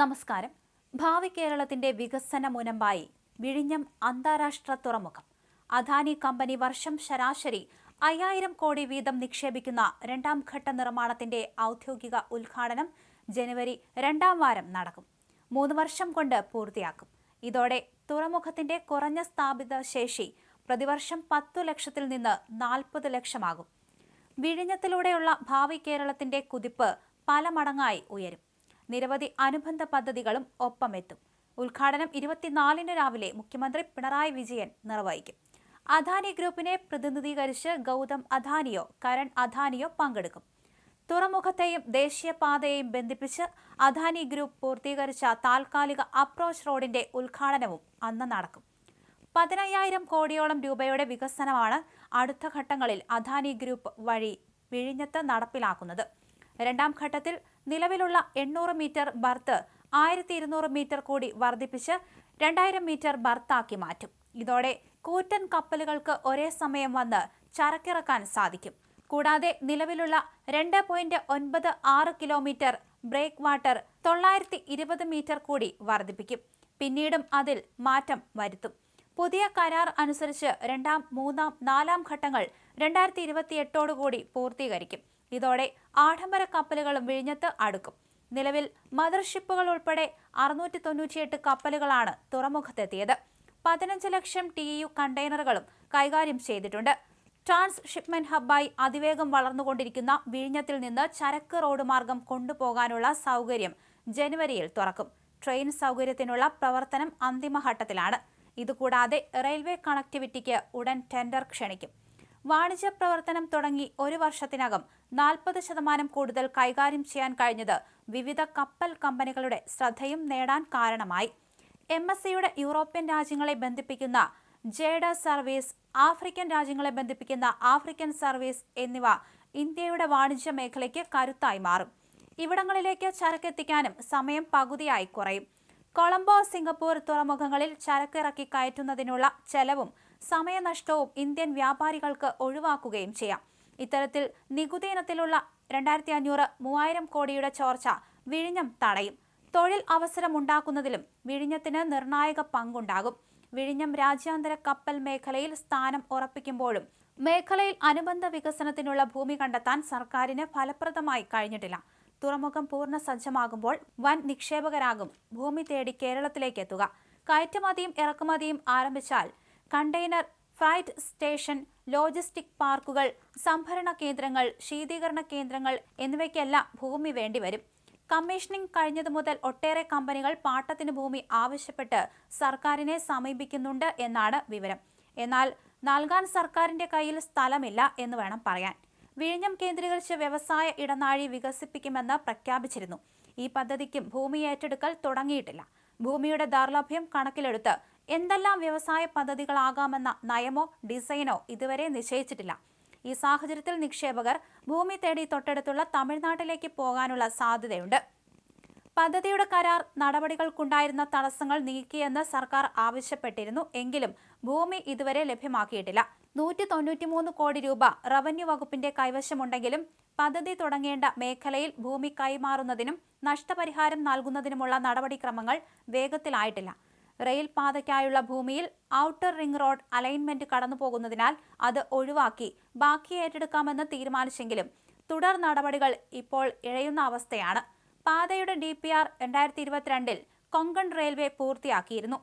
നമസ്കാരം. ഭാവി കേരളത്തിന്റെ വികസന മുനമ്പായി വിഴിഞ്ഞം അന്താരാഷ്ട്ര തുറമുഖം. അദാനി കമ്പനി വർഷം ശരാശരി അയ്യായിരം കോടി വീതം നിക്ഷേപിക്കുന്ന രണ്ടാം ഘട്ട നിർമ്മാണത്തിന്റെ ഔദ്യോഗിക ഉദ്ഘാടനം ജനുവരി രണ്ടാം വാരം നടക്കും. മൂന്ന് വർഷം കൊണ്ട് പൂർത്തിയാക്കും. ഇതോടെ തുറമുഖത്തിന്റെ കുറഞ്ഞ സ്ഥാപിത ശേഷി പ്രതിവർഷം പത്തു ലക്ഷത്തിൽ നിന്ന് നാൽപ്പത് ലക്ഷമാകും. വിഴിഞ്ഞത്തിലൂടെയുള്ള ഭാവി കേരളത്തിന്റെ കുതിപ്പ് പല മടങ്ങായി ഉയരും. നിരവധി അനുബന്ധ പദ്ധതികളും ഒപ്പമെത്തും. ഉദ്ഘാടനം ഇരുപത്തിനാലിന് രാവിലെ മുഖ്യമന്ത്രി പിണറായി വിജയൻ നിർവഹിക്കും. അദാനി ഗ്രൂപ്പിനെ പ്രതിനിധീകരിച്ച് ഗൗതം അദാനിയോ കരൺ അദാനിയോ പങ്കെടുക്കും. തുറമുഖത്തെയും ദേശീയപാതയെയും ബന്ധിപ്പിച്ച് അദാനി ഗ്രൂപ്പ് പൂർത്തീകരിച്ച താൽക്കാലിക അപ്രോച്ച് റോഡിന്റെ ഉദ്ഘാടനവും അന്ന് നടക്കും. പതിനയ്യായിരം കോടിയോളം രൂപയുടെ വികസനമാണ് അടുത്ത ഘട്ടങ്ങളിൽ അദാനി ഗ്രൂപ്പ് വഴി വിഴിഞ്ഞത്ത് നടപ്പിലാക്കുന്നത്. രണ്ടാം ഘട്ടത്തിൽ നിലവിലുള്ള എണ്ണൂറ് മീറ്റർ ബർത്ത് ആയിരത്തി ഇരുന്നൂറ് മീറ്റർ കൂടി വർദ്ധിപ്പിച്ച് രണ്ടായിരം മീറ്റർ ബർത്താക്കി മാറ്റും. ഇതോടെ കൂറ്റൻ കപ്പലുകൾക്ക് ഒരേ സമയം വന്ന് ചരക്കിറക്കാൻ സാധിക്കും. കൂടാതെ നിലവിലുള്ള രണ്ട് പോയിന്റ് ഒൻപത് ആറ് കിലോമീറ്റർ ബ്രേക്ക് വാട്ടർ തൊള്ളായിരത്തി ഇരുപത് മീറ്റർ കൂടി വർദ്ധിപ്പിക്കും. പിന്നീടും അതിൽ മാറ്റം വരുത്തും. പുതിയ കരാർ അനുസരിച്ച് രണ്ടാം മൂന്നാം നാലാം ഘട്ടങ്ങൾ രണ്ടായിരത്തി ഇരുപത്തിയെട്ടോടുകൂടി പൂർത്തീകരിക്കും. ഇതോടെ ആഡംബര കപ്പലുകളും വിഴിഞ്ഞത്ത് അടുക്കും. നിലവിൽ മദർഷിപ്പുകൾ ഉൾപ്പെടെ അറുന്നൂറ്റി തൊണ്ണൂറ്റിയെട്ട് കപ്പലുകളാണ് തുറമുഖത്തെത്തിയത്. പതിനഞ്ച് ലക്ഷം ടി യു കണ്ടെയ്നറുകളും കൈകാര്യം ചെയ്തിട്ടുണ്ട്. ട്രാൻസ് ഷിപ്മെന്റ് ഹബ്ബായി അതിവേഗം വളർന്നുകൊണ്ടിരിക്കുന്ന വിഴിഞ്ഞത്തിൽ നിന്ന് ചരക്ക് റോഡ് മാർഗം കൊണ്ടുപോകാനുള്ള സൗകര്യം ജനുവരിയിൽ തുറക്കും. ട്രെയിൻ സൗകര്യത്തിനുള്ള പ്രവർത്തനം അന്തിമഘട്ടത്തിലാണ് ഇതുകൂടാതെ റെയിൽവേ കണക്ടിവിറ്റിക്ക് ഉടൻ ടെൻഡർ ക്ഷണിക്കും. വാണിജ്യ പ്രവർത്തനം തുടങ്ങി ഒരു വർഷത്തിനകം നാൽപ്പത് ശതമാനം കൂടുതൽ കൈകാര്യം ചെയ്യാൻ കഴിഞ്ഞത് വിവിധ കപ്പൽ കമ്പനികളുടെ ശ്രദ്ധയും നേടാൻ കാരണമായി. എം എസ് സിയുടെ യൂറോപ്യൻ രാജ്യങ്ങളെ ബന്ധിപ്പിക്കുന്ന ജേഡ സർവീസ് ആഫ്രിക്കൻ രാജ്യങ്ങളെ ബന്ധിപ്പിക്കുന്ന ആഫ്രിക്കൻ സർവീസ് എന്നിവ ഇന്ത്യയുടെ വാണിജ്യ മേഖലയ്ക്ക് കരുത്തായി മാറും. ഇവിടങ്ങളിലേക്ക് ചരക്കെത്തിക്കാനും സമയം പകുതിയായി കുറയും. കൊളംബോ സിംഗപ്പൂർ തുറമുഖങ്ങളിൽ ചരക്ക് ഇറക്കി കയറ്റുന്നതിനുള്ള ചെലവും സമയനഷ്ടവും ഇന്ത്യൻ വ്യാപാരികൾക്ക് ഒഴിവാക്കുകയും ചെയ്യാം. ഇത്തരത്തിൽ നികുതി ഇനത്തിലുള്ള രണ്ടായിരത്തി അഞ്ഞൂറ് മൂവായിരം കോടിയുടെ ചോർച്ച വിഴിഞ്ഞം തടയും. തൊഴിൽ അവസരമുണ്ടാക്കുന്നതിലും വിഴിഞ്ഞത്തിന് നിർണായക പങ്കുണ്ടാകും. വിഴിഞ്ഞം രാജ്യാന്തര കപ്പൽ മേഖലയിൽ സ്ഥാനം ഉറപ്പിക്കുമ്പോഴും മേഖലയിൽ അനുബന്ധ വികസനത്തിനുള്ള ഭൂമി കണ്ടെത്താൻ സർക്കാരിന് ഫലപ്രദമായി കഴിഞ്ഞിട്ടില്ല. തുറമുഖം പൂർണ സജ്ജമാകുമ്പോൾ വൻ നിക്ഷേപകരാകും. ഭൂമി തേടി കേരളത്തിലേക്ക് എത്തുക കയറ്റുമതിയും ഇറക്കുമതിയും ആരംഭിച്ചാൽ കണ്ടെയ്നർ ഫ്രൈറ്റ് സ്റ്റേഷൻ ലോജിസ്റ്റിക് പാർക്കുകൾ സംഭരണ കേന്ദ്രങ്ങൾ ശീതീകരണ കേന്ദ്രങ്ങൾ എന്നിവയ്ക്കെല്ലാം ഭൂമി വേണ്ടിവരും. കമ്മീഷനിങ് കഴിഞ്ഞതു മുതൽ ഒട്ടേറെ കമ്പനികൾ പാട്ടത്തിന് ഭൂമി ആവശ്യപ്പെട്ട് സർക്കാരിനെ സമീപിക്കുന്നുണ്ട് എന്നാണ് വിവരം. എന്നാൽ നൽകാൻ സർക്കാരിന്റെ കയ്യിൽ സ്ഥലമില്ല എന്ന് വേണം പറയാൻ. വിഴിഞ്ഞം കേന്ദ്രീകരിച്ച് വ്യവസായ ഇടനാഴി വികസിപ്പിക്കുമെന്ന് പ്രഖ്യാപിച്ചിരുന്നു. ഈ പദ്ധതിക്കും ഭൂമി ഏറ്റെടുക്കൽ തുടങ്ങിയിട്ടില്ല. ഭൂമിയുടെ ദൗർലഭ്യം കണക്കിലെടുത്ത് എന്തെല്ലാം വ്യവസായ പദ്ധതികളാകാമെന്ന നയമോ ഡിസൈനോ ഇതുവരെ നിശ്ചയിച്ചിട്ടില്ല. ഈ സാഹചര്യത്തിൽ നിക്ഷേപകർ ഭൂമി തേടി തൊട്ടടുത്തുള്ള തമിഴ്നാട്ടിലേക്ക് പോകാനുള്ള സാധ്യതയുണ്ട്. പദ്ധതിയുടെ കരാർ നടപടികൾക്കുണ്ടായിരുന്ന തടസ്സങ്ങൾ നീക്കിയെന്ന് സർക്കാർ ആവശ്യപ്പെട്ടിരുന്നു. എങ്കിലും ഭൂമി ഇതുവരെ ലഭ്യമാക്കിയിട്ടില്ല. നൂറ്റി തൊണ്ണൂറ്റി മൂന്ന് കോടി രൂപ റവന്യൂ വകുപ്പിന്റെ കൈവശമുണ്ടെങ്കിലും പദ്ധതി തുടങ്ങേണ്ട മേഖലയിൽ ഭൂമി കൈമാറുന്നതിനും നഷ്ടപരിഹാരം നൽകുന്നതിനുമുള്ള നടപടിക്രമങ്ങൾ വേഗത്തിലായിട്ടില്ല. റെയിൽ പാതയ്ക്കായുള്ള ഭൂമിയിൽ ഔട്ടർ റിംഗ് റോഡ് അലൈൻമെന്റ് കടന്നുപോകുന്നതിനാൽ അത് ഒഴിവാക്കി ബാക്കി ഏറ്റെടുക്കാമെന്ന് തീരുമാനിച്ചെങ്കിലും തുടർ നടപടികൾ ഇപ്പോൾ ഇഴയുന്ന അവസ്ഥയാണ്. പാതയുടെ ഡി പി ആർ രണ്ടായിരത്തി ഇരുപത്തിരണ്ടിൽ കൊങ്കൺ റെയിൽവേ പൂർത്തിയാക്കിയിരുന്നു.